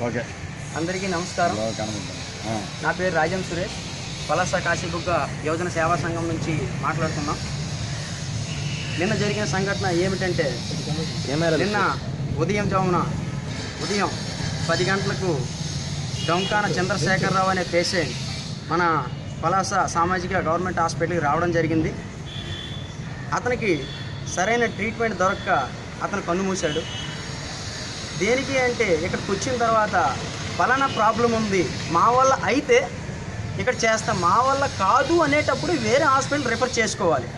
Okay. అందరికీ నమస్కారం. నా పేరు రాజం సురేష్. పలాస కాశీబుగ్గ యువజన సేవా సంఘం నుంచి మాట్లాడుతున్నాం. నిన్న జరిగిన సంఘటన ఏమిటంటే నిన్న ఉదయం జామున ఉదయం పది గంటలకు డొంకాన చంద్రశేఖరరావు అనే పేషెంట్ మన పలాస సామాజిక గవర్నమెంట్ హాస్పిటల్కి రావడం జరిగింది. అతనికి సరైన ట్రీట్మెంట్ దొరక్క అతను కన్ను మూశాడు. దేనికి అంటే ఇక్కడికి వచ్చిన తర్వాత ఫలానా ప్రాబ్లం ఉంది. మా వల్ల అయితే ఇక్కడ చేస్తాం మా వల్ల కాదు అనేటప్పుడు వేరే హాస్పిటల్ రిఫర్ చేసుకోవాలి.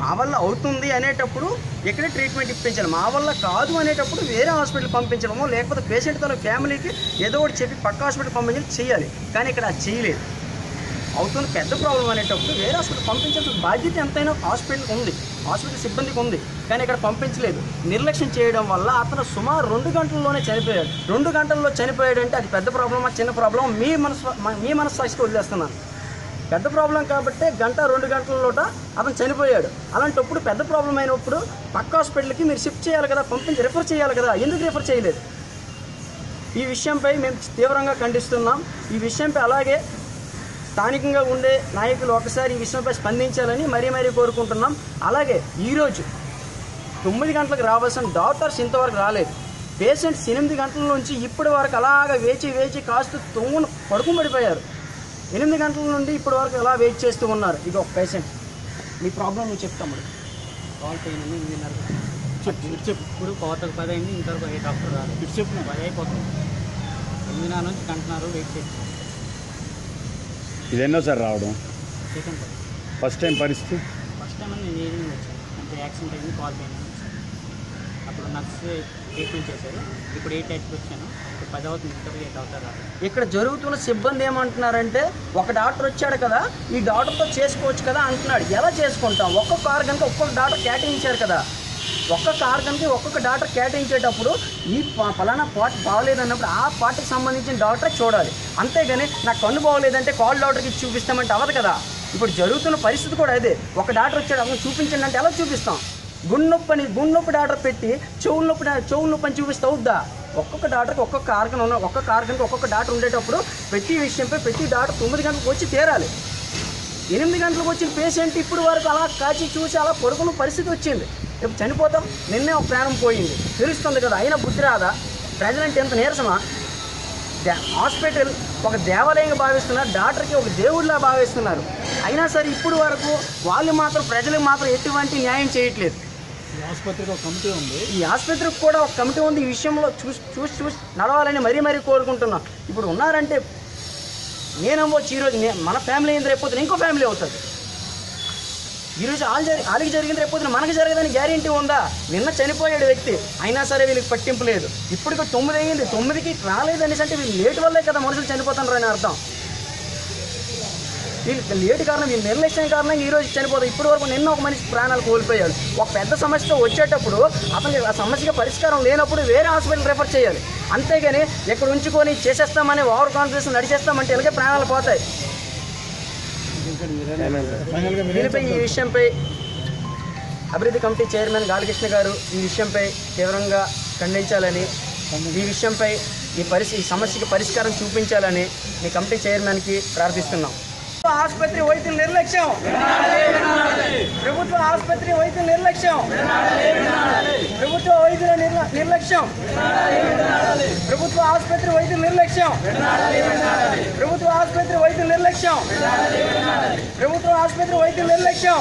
మా వల్ల అవుతుంది అనేటప్పుడు ఇక్కడే ట్రీట్మెంట్ ఇప్పించాలి. మా వల్ల కాదు అనేటప్పుడు వేరే హాస్పిటల్ పంపించడమో లేకపోతే పేషెంట్ తన ఫ్యామిలీకి ఏదో ఒకటి చెప్పి పక్క హాస్పిటల్ పంపించడం చేయాలి. కానీ ఇక్కడ చేయలేదు. అవుతున్న పెద్ద ప్రాబ్లం అనేటప్పుడు వేరే హాస్పిటల్ పంపించాల్సిన బాధ్యత ఎంతైనా హాస్పిటల్కి ఉంది. హాస్పిటల్ సిబ్బందికి ఉంది. కానీ ఇక్కడ పంపించలేదు. నిర్లక్ష్యం చేయడం వల్ల అతను సుమారు రెండు గంటల్లోనే చనిపోయాడు. రెండు గంటల్లో చనిపోయాడు అంటే అది పెద్ద ప్రాబ్లమా చిన్న ప్రాబ్లం మీ మనసు మీ మనస్సాక్షికి వదిలేస్తున్నాను. పెద్ద ప్రాబ్లం కాబట్టి గంట రెండు గంటలలోట అతను చనిపోయాడు. అలాంటప్పుడు పెద్ద ప్రాబ్లం అయినప్పుడు పక్క హాస్పిటల్కి మీరు షిఫ్ట్ చేయాలి కదా పంపించి రిఫర్ చేయాలి కదా. ఎందుకు రిఫర్ చేయలేదు? ఈ విషయంపై మేము తీవ్రంగా ఖండిస్తున్నాం. ఈ విషయంపై అలాగే స్థానికంగా ఉండే నాయకులు ఒకసారి ఈ విషయంపై స్పందించాలని మరీ మరీ కోరుకుంటున్నాం. అలాగే ఈరోజు తొమ్మిది గంటలకు రావాల్సిన డాక్టర్స్ ఇంతవరకు రాలేదు. పేషెంట్స్ ఎనిమిది గంటల నుంచి ఇప్పటి వరకు అలాగ వేచి వేచి కాస్తూ తొమ్మును పడుకుని పడిపోయారు. ఎనిమిది గంటల నుండి ఇప్పటి వరకు అలా వెయిట్ చేస్తూ ఉన్నారు. ఇక ఒక పేషెంట్ మీ ప్రాబ్లం నువ్వు చెప్తాము కాల్ పెయిన్ ఉంది ఎనిమిదిన్నర చెప్పు చెప్పు. ఇప్పుడు కోతకు పది అయింది ఇంతవరకు ఏ డాక్టర్ రాలేదు. ఇటు చెప్పు. పది అయిపోతుంది ఎనిమిదిన్నర నుంచి కంటున్నారు వెయిట్ చేసి ఇది ఎన్నోసారి రావడం? ఫస్ట్ టైం పరిస్థితి? ఫస్ట్ టైం నేను ఈవినింగ్ వచ్చాను. అంటే యాక్సిడెంట్ అయింది కాల్ వచ్చాను అప్పుడు నర్స్ ట్రీట్మెంట్ చేశారు. ఇప్పుడు ఎయిట్ ఎయిట్కి వచ్చాను. ఇప్పుడు పది అవుతుంది ఏ డాక్టర్ రాలేదు ఇక్కడ జరుగుతున్న సిబ్బంది ఏమంటున్నారంటే ఒక డాక్టర్ వచ్చాడు కదా ఈ డాక్టర్తో చేసుకోవచ్చు కదా అంటున్నాడు. ఎలా చేసుకుంటాం? ఒక్కొక్క ఆర్గన్కి ఒక్కొక్క డాక్టర్ కేటాయించారు కదా. ఒక్కొక్క ఆర్గన్కి ఒక్కొక్క డాక్టర్ కేటాయించేటప్పుడు ఈ ఫలానా పార్ట్ బాగలేదన్నప్పుడు ఆ పార్ట్కి సంబంధించిన డాక్టర్ చూడాలి. అంతేగాని నాకు కన్ను బాగలేదంటే కాల్ డాక్టర్కి ఇచ్చి చూపిస్తామంటే అవ్వదు కదా. ఇప్పుడు జరుగుతున్న పరిస్థితి కూడా అదే. ఒక డాక్టర్ వచ్చాడు అతను చూపించండి అంటే ఎలా చూపిస్తాం? గుండె నొప్పని గుండె నొప్పి డాక్టర్ పెట్టి చెవుల నొప్పి చెవుల నొప్పి అని చూపిస్తే అవుద్దా? ఒక్కొక్క డాక్టర్కి ఒక్కొక్క ఆర్గన్ ఉన్న ఒక్కొక్క ఆర్గన్కి ఒక్కొక్క డాక్టర్ ఉండేటప్పుడు ప్రతి విషయంపై ప్రతి డాక్టర్ తొమ్మిది గంటలకు వచ్చి తీరాలి. ఎనిమిది గంటలకు వచ్చిన పేషెంట్ ఇప్పుడు వరకు అలా కాచి చూసి అలా పడుకున్న పరిస్థితి వచ్చింది. ఇప్పుడు చనిపోతాం. నిన్నే ఒక ప్రాణం పోయింది. తెలుస్తుంది కదా అయినా బుద్ధి రాదా? ప్రజలంటే ఎంత నీరసమా? హాస్పిటల్ ఒక దేవాలయంగా భావిస్తున్నారు డాక్టర్కి ఒక దేవుడిలా భావిస్తున్నారు. అయినా సరే ఇప్పుడు వరకు వాళ్ళు మాత్రం ప్రజలకు మాత్రం ఎటువంటి న్యాయం చేయట్లేదు. ఆసుపత్రికి ఒక కమిటీ ఉంది. ఈ ఆసుపత్రికి కూడా ఒక కమిటీ ఉంది. ఈ విషయంలో చూసి చూసి చూసి నడవాలని మరీ మరీ కోరుకుంటున్నాం. ఇప్పుడు ఉన్నారంటే నేనవ్వచ్చు ఈరోజు మన ఫ్యామిలీ అయింది రేపు ఇంకో ఫ్యామిలీ అవుతుంది ఈరోజు ఆలు జరి వాళ్ళకి జరిగింది రేపు మనకు మనకి జరగదని గ్యారెంటీ ఉందా? నిన్న చనిపోయాడు వ్యక్తి. అయినా సరే వీళ్ళకి పట్టింపు లేదు. ఇప్పటికి తొమ్మిది అయ్యింది. తొమ్మిదికి రాలేదు అనేసి అంటే వీళ్ళు లేట్ వల్లే కదా మనుషులు చనిపోతున్నారు అని అర్థం. వీళ్ళు లేటు కారణం వీళ్ళు నిర్లక్ష్యం కారణంగా ఈరోజు రోజు ఇప్పటి వరకు నిన్న ఒక మనిషి ప్రాణాలు కోల్పోయాడు. ఒక పెద్ద సమస్యతో వచ్చేటప్పుడు అతనికి ఆ సమస్యకి పరిష్కారం లేనప్పుడు వేరే హాస్పిటల్ రెఫర్ చేయాలి. అంతేగాని ఇక్కడ ఉంచుకొని చేసేస్తామని ఓవర్ కాన్ఫిడెన్స్ నడిచేస్తామంటే ఇలాగే ప్రాణాలు పోతాయి. దీనిపై ఈ విషయంపై అభివృద్ధి కమిటీ చైర్మన్ గాలికృష్ణ గారు ఈ విషయంపై తీవ్రంగా ఖండించాలని ఈ విషయంపై ఈ పరిస్థితి ఈ సమస్యకి పరిష్కారం చూపించాలని మీ కమిటీ చైర్మన్కి ప్రార్థిస్తున్నాం. ఆసుపత్రి వైద్యుల నిర్లక్ష్యం. ప్రభుత్వ ఆసుపత్రి వైద్యుల నిర్లక్ష్యం. ప్రభుత్వ వైద్యుల నిర్లక్ష్యం. ప్రభుత్వ ఆసుపత్రి వైద్యుల నిర్లక్ష్యం. ప్రభుత్వ ఆసుపత్రి వైద్యుల నిర్లక్ష్యం. ప్రభుత్వ ఆసుపత్రి వైద్యుల నిర్లక్ష్యం.